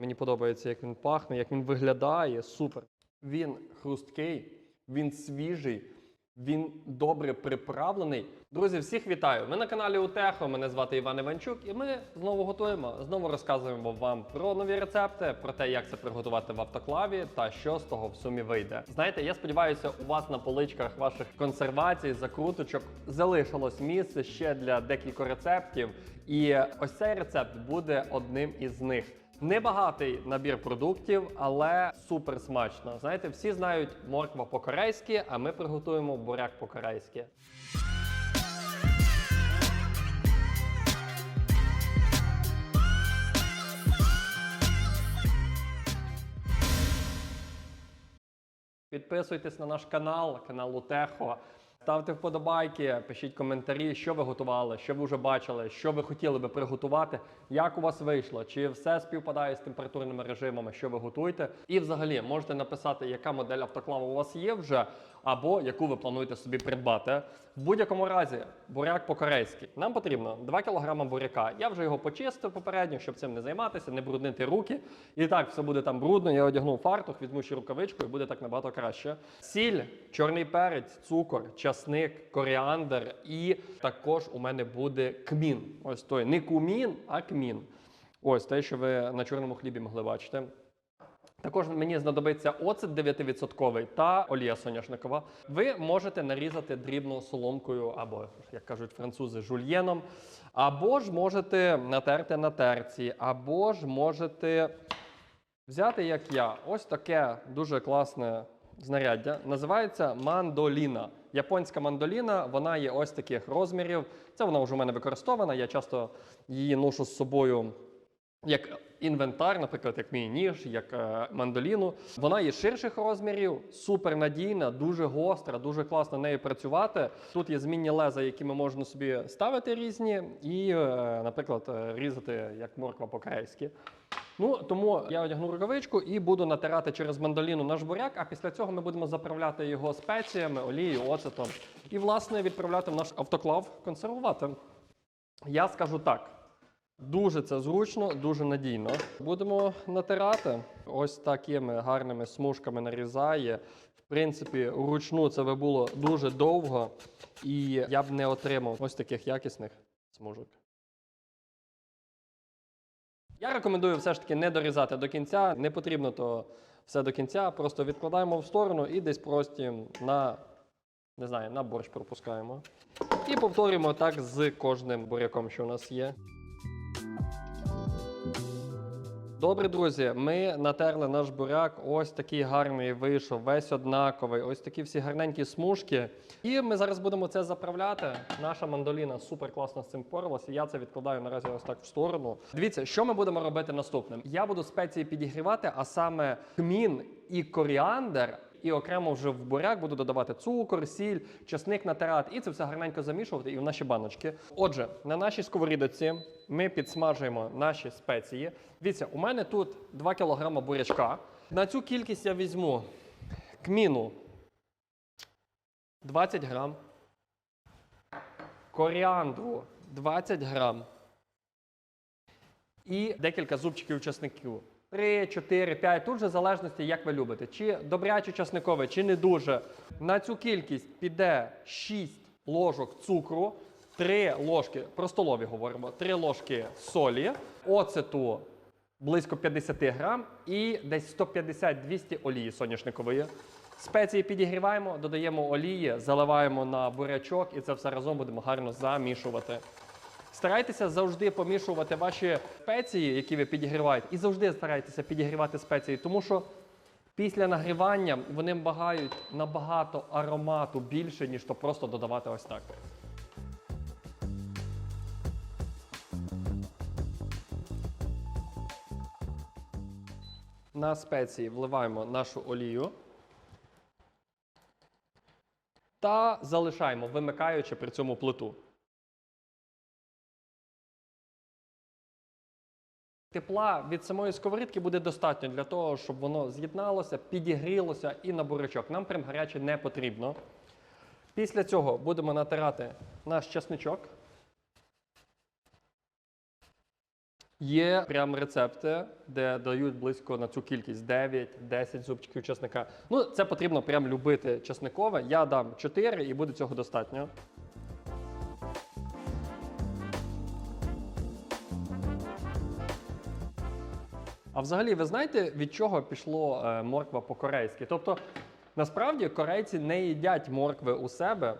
Мені подобається, як він пахне, як він виглядає. Супер. Він хрусткий, він свіжий, він добре приправлений. Друзі, всіх вітаю! Ми на каналі Утехо. Мене звати Іван Іванчук, і ми знову готуємо. Знову розказуємо вам про нові рецепти, про те, як це приготувати в автоклаві та що з того в сумі вийде. Знаєте, я сподіваюся, у вас на поличках ваших консервацій, закруточок залишилось місце ще для декількох рецептів. І ось цей рецепт буде одним із них. Небагатий набір продуктів, але супер смачно. Знаєте, всі знають морква по-корейськи, а ми приготуємо буряк по-корейськи. Підписуйтесь на наш канал, канал Утехо. Ставте вподобайки, пишіть коментарі, що ви готували, що ви вже бачили, що ви хотіли би приготувати, як у вас вийшло, чи все співпадає з температурними режимами, що ви готуєте. І взагалі можете написати, яка модель автоклаву у вас є вже, або яку ви плануєте собі придбати. В будь-якому разі, буряк по-корейськи. Нам потрібно 2 кг буряка. Я вже його почистив попередньо, щоб цим не займатися, не бруднити руки. І так, все буде там брудно. Я одягнув фартух, візьму ще рукавичку і буде так набагато краще. Сіль, чорний перець, цукор, часник, коріандр і також у мене буде кмін. Ось той не кумін, а кмін. Ось те, що ви на чорному хлібі могли бачити. Також мені знадобиться оцет 9% та олія соняшникова. Ви можете нарізати дрібно соломкою, або, як кажуть французи, жульєном, або ж можете натерти на терці, або ж можете взяти, як я, ось таке дуже класне знаряддя. Називається мандоліна. Японська мандоліна, вона є ось таких розмірів. Це вона вже у мене використована. Я часто її ношу з собою як інвентар, наприклад, як мій ніж, як е, мандоліну. Вона є ширших розмірів, супер надійна, дуже гостра, дуже класно нею працювати. Тут є змінні леза, які ми можемо собі ставити різні, і, е, наприклад, е, різати як морква по-корейськи. Ну тому я одягну рукавичку і буду натирати через мандоліну наш буряк. А після цього ми будемо заправляти його спеціями, олією, оцетом і, власне, відправляти в наш автоклав консервувати. Я скажу так. Дуже це зручно, дуже надійно. Будемо натирати. Ось такими гарними смужками нарізає. В принципі, вручну це би було дуже довго, і я б не отримав ось таких якісних смужок. Я рекомендую все ж таки не дорізати до кінця. Не потрібно то все до кінця. Просто відкладаємо в сторону і десь просто на, не знаю, на борщ пропускаємо. І повторюємо так з кожним буряком, що у нас є. Добре, друзі, ми натерли наш буряк. Ось такий гарний вийшов, весь однаковий. Ось такі всі гарненькі смужки. І ми зараз будемо це заправляти. Наша мандоліна супер класно з цим поралася. Я це відкладаю наразі ось так в сторону. Дивіться, що ми будемо робити наступним. Я буду спеції підігрівати, а саме кмін і коріандр. І окремо вже в буряк буду додавати цукор, сіль, часник натирати. І це все гарненько замішувати і в наші баночки. Отже, на нашій сковорідці ми підсмажуємо наші спеції. Дивіться, у мене тут 2 кг бурячка. На цю кількість я візьму кміну 20 грам, коріандру 20 грам і декілька зубчиків часників. 3, 4, 5, тут же в залежності, як ви любите. Чи добряче часникове, чи не дуже. На цю кількість піде 6 ложок цукру, 3 ложки, про столові говоримо, 3 ложки солі, оцету близько 50 грам і десь 150-200 олії соняшникової. Спеції підігріваємо, додаємо олії, заливаємо на бурячок і це все разом будемо гарно замішувати. Старайтеся завжди помішувати ваші спеції, які ви підігріваєте, і завжди старайтеся підігрівати спеції, тому що після нагрівання вони багають набагато аромату більше, ніж то просто додавати ось так. На спеції вливаємо нашу олію та залишаємо, вимикаючи при цьому плиту. Тепла від самої сковорідки буде достатньо для того, щоб воно з'єдналося, підігрілося і на бурячок. Нам прям гаряче не потрібно. Після цього будемо натирати наш чесничок. Є прям рецепти, де дають близько на цю кількість 9-10 зубчиків чесника. Ну, це потрібно прям любити чесникове. Я дам 4 і буде цього достатньо. А взагалі, ви знаєте, від чого пішло е, морква по-корейськи? Тобто, насправді корейці не їдять моркви у себе.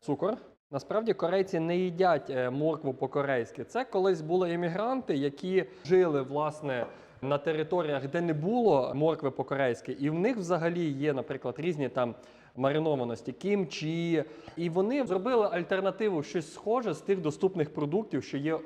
Цукор. Насправді корейці не їдять е, моркву по-корейськи. Це колись були іммігранти, які жили власне на територіях, де не було моркви по-корейськи, і в них взагалі є, наприклад, різні там маринованості, кімчі. І вони зробили альтернативу щось схоже з тих доступних продуктів, що є,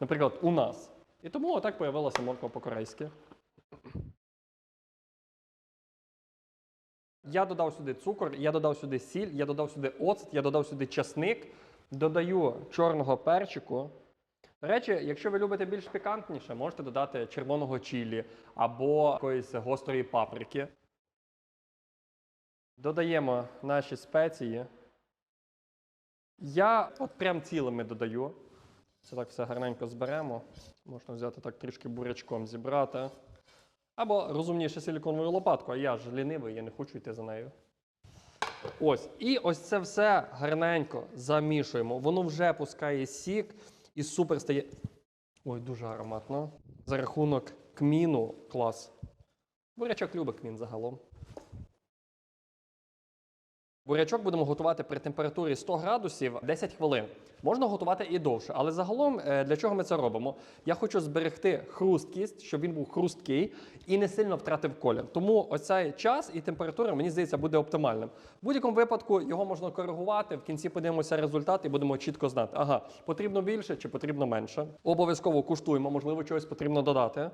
наприклад, у нас. І тому отак появилася морква по-корейськи. Я додав сюди цукор, я додав сюди сіль, я додав сюди оцет, я додав сюди часник, додаю чорного перчику. До речі, якщо ви любите більш пікантніше, можете додати червоного чілі або якоїсь гострої паприки. Додаємо наші спеції. Я от прям цілими додаю. Це так все гарненько зберемо. Можна взяти так трішки бурячком зібрати. Або розумніше силіконовою лопаткою, а я ж лінивий, я не хочу йти за нею. Ось. І ось це все гарненько замішуємо. Воно вже пускає сік і супер стає. Ой, дуже ароматно. За рахунок кміну клас. Бурячок любить кмін загалом. Бурячок будемо готувати при температурі 100 градусів 10 хвилин. Можна готувати і довше, але загалом е, для чого ми це робимо? Я хочу зберегти хрусткість, щоб він був хрусткий і не сильно втратив колір. Тому оцей час і температура, мені здається, буде оптимальним. В будь-якому випадку його можна коригувати. В кінці подивимося результат і будемо чітко знати, ага, потрібно більше чи потрібно менше. Обов'язково куштуємо, можливо, чогось потрібно додати.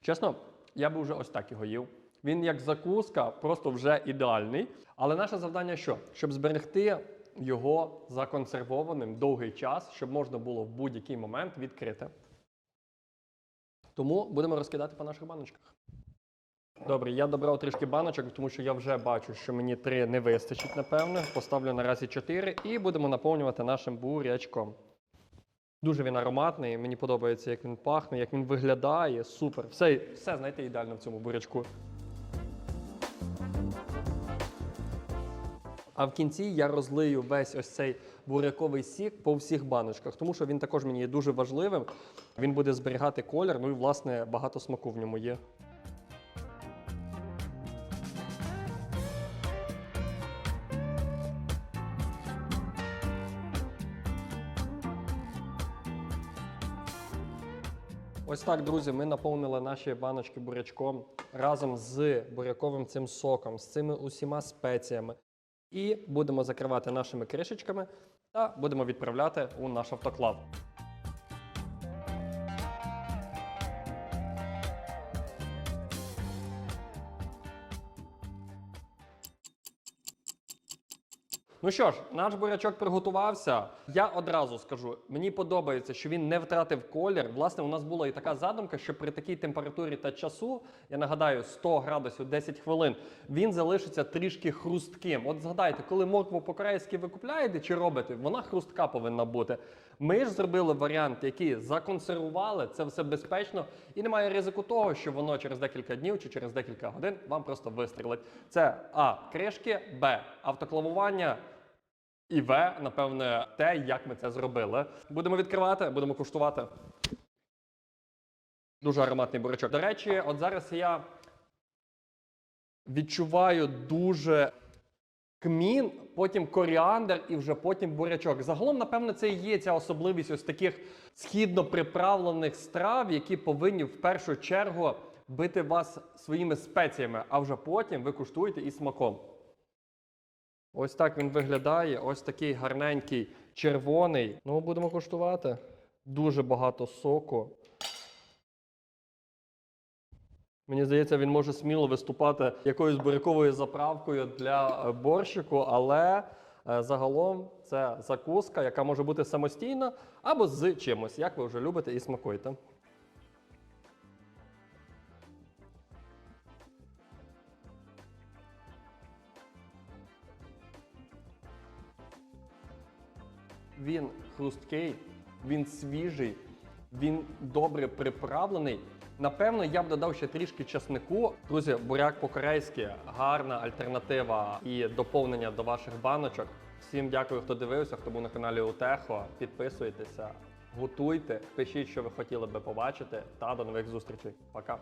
Чесно, я би вже ось так його їв. Він як закуска, просто вже ідеальний. Але наше завдання що? Щоб зберегти його законсервованим довгий час, щоб можна було в будь-який момент відкрити. Тому будемо розкидати по наших баночках. Добре, я добрав трішки баночок, тому що я вже бачу, що мені три не вистачить, напевне. Поставлю наразі чотири і будемо наповнювати нашим бурячком. Дуже він ароматний, мені подобається, як він пахне, як він виглядає. Супер. Все, все знаєте, ідеально в цьому бурячку. А в кінці я розлию весь ось цей буряковий сік по всіх баночках, тому що він також мені є дуже важливим. Він буде зберігати колір, ну і власне багато смаку в ньому є. Ось так, друзі, ми наповнили наші баночки бурячком разом з буряковим цим соком, з цими усіма спеціями. І будемо закривати нашими кришечками та будемо відправляти у наш автоклав. Ну що ж, наш бурячок приготувався. Я одразу скажу, мені подобається, що він не втратив колір. Власне, у нас була і така задумка, що при такій температурі та часу, я нагадаю, 100 градусів 10 хвилин, він залишиться трішки хрустким. От згадайте, коли моркву по-корейськи ви купляєте чи робите, вона хрустка повинна бути. Ми ж зробили варіант, який законсервували, це все безпечно, і немає ризику того, що воно через декілька днів чи через декілька годин вам просто вистрілить. Це А. Кришки, Б. Автоклавування. І В, напевне, те, як ми це зробили. Будемо відкривати, будемо куштувати. Дуже ароматний бурячок. До речі, от зараз я відчуваю дуже кмін, потім коріандр і вже потім бурячок. Загалом, напевно, це і є ця особливість ось таких східно приправлених страв, які повинні в першу чергу бити вас своїми спеціями, а вже потім ви куштуєте і смаком. Ось так він виглядає. Ось такий гарненький червоний. Ну, будемо куштувати. Дуже багато соку. Мені здається, він може сміло виступати якоюсь буряковою заправкою для е, борщику, але е, загалом це закуска, яка може бути самостійна або з чимось, як ви вже любите і смакуєте. Він хрусткий, він свіжий, він добре приправлений. Напевно, я б додав ще трішки часнику. Друзі, буряк по-корейськи гарна альтернатива і доповнення до ваших баночок. Всім дякую, хто дивився, хто був на каналі Утехо. Підписуйтеся, готуйте, пишіть, що ви хотіли би побачити. Та до нових зустрічей. Пока.